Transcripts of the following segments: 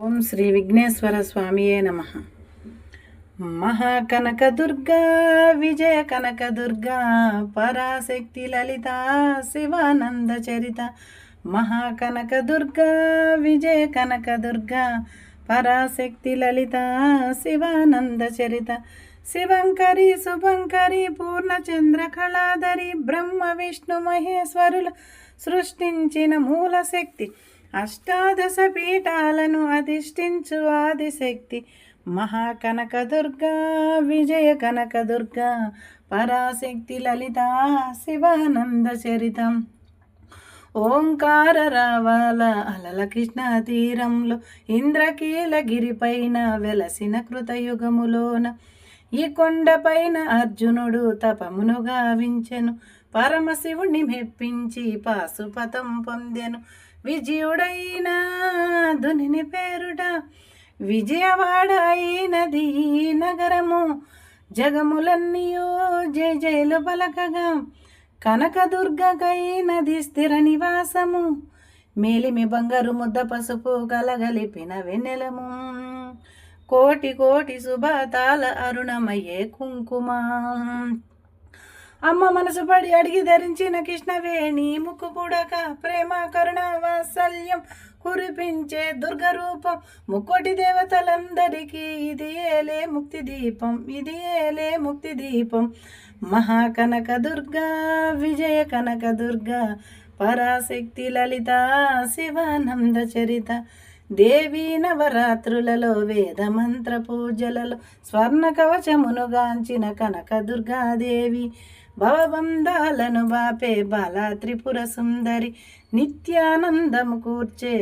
ఓం శ్రీ విఘ్నేశ్వర స్వామియే నమ. మహాకనకదుర్గా విజయ కనక దుర్గా పరాశక్తి లలిత శివానంద చరిత మహాకనక దుర్గా విజయ కనక దుర్గా పరాశక్తి లలిత శివానంద చరిత శివంకరి శుభంకరి పూర్ణచంద్ర కళాధరి బ్రహ్మ విష్ణు మహేశ్వరుల సృష్టించిన మూల శక్తి. అష్టాదశ పీఠాలను అధిష్ఠించు ఆదిశక్తి. మహాకనకదుర్గా విజయ కనకదుర్గా పరాశక్తి లలిత శివానంద చరితం. ఓంకార రావాల అలల కృష్ణ తీరంలో ఇంద్రకీలగిరిపైన వెలసిన కృతయుగములోన. ఈ కొండపైన అర్జునుడు తపమును గావించెను. పరమశివుణ్ణి మెప్పించి పాశుపతం పొందెను. విజయుడైన ధునిని పేరుట విజయవాడ అయినది ఈ నగరము జగములన్నీయో జయ జయలు పలకగా కనకదుర్గకైనది స్థిర నివాసము. మేలిమి బంగారు ముద్ద పసుపు కలగలిపిన వెన్నెలము. కోటి కోటి శుభతాల అరుణమయ్యే కుంకుమ. అమ్మ మనసు పడి అడిగి ధరించిన కృష్ణవేణి ముక్కు పుడక ప్రేమ కరుణ వాత్సల్యం కురిపించే దుర్గ రూపం ముక్కోటి దేవతలందరికీ ఇది ఏలే ముక్తి దీపం ఇది ఏలే ముక్తి దీపం. మహాకనక దుర్గా విజయ కనక దుర్గా పరాశక్తి లలిత శివానంద చరిత దేవీ నవరాత్రులలో వేద మంత్ర పూజలలో స్వర్ణ కవచమునుగాంచిన కనక దుర్గాదేవి భవబంధాలను బాపే బాల త్రిపుర సుందరి నిత్యానందము కూర్చే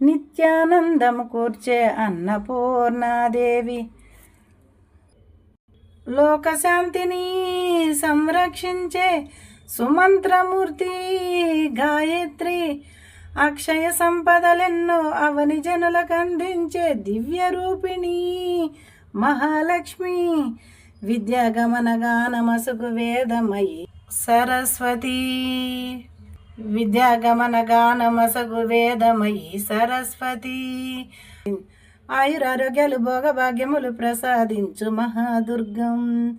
నిత్యానందము కూర్చే అన్నపూర్ణాదేవి. లోకశాంతిని సంరక్షించే సుమంత్రమూర్తి గాయత్రి. అక్షయ సంపదలెన్నో అవని జనులకు అందించే దివ్య రూపిణి మహాలక్ష్మి. విద్యాగమన గానమసుకు వేదమయి సరస్వతి. విద్యాగమన గానమసగు వేదమయి సరస్వతి. ఆయురారోగ్యాలు భోగభాగ్యములు ప్రసాదించు మహాదుర్గం.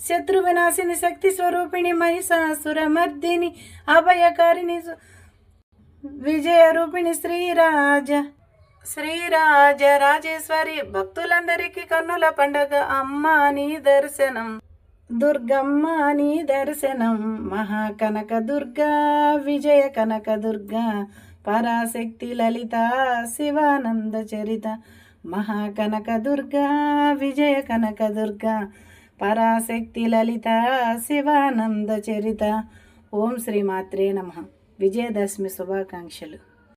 శత్రు వినాశిని శక్తి స్వరూపిణి మహిషాసురమర్దిని అభయకారిణి విజయరూపిణి శ్రీరాజ శ్రీరాజ రాజేశ్వరి భక్తులందరికీ కన్నుల పండగ. అమ్మ నీ దర్శనం దుర్గమ్మ నీ దర్శనం. మహాకనక దుర్గా విజయ కనక దుర్గా పరాశక్తి లలిత శివానంద చరిత. మహాకనక దుర్గా విజయ కనక దుర్గా పరాశక్తి లలిత శివానంద చరిత. ఓం శ్రీ మాత్రే నమ. విజయదశమి శుభాకాంక్షలు.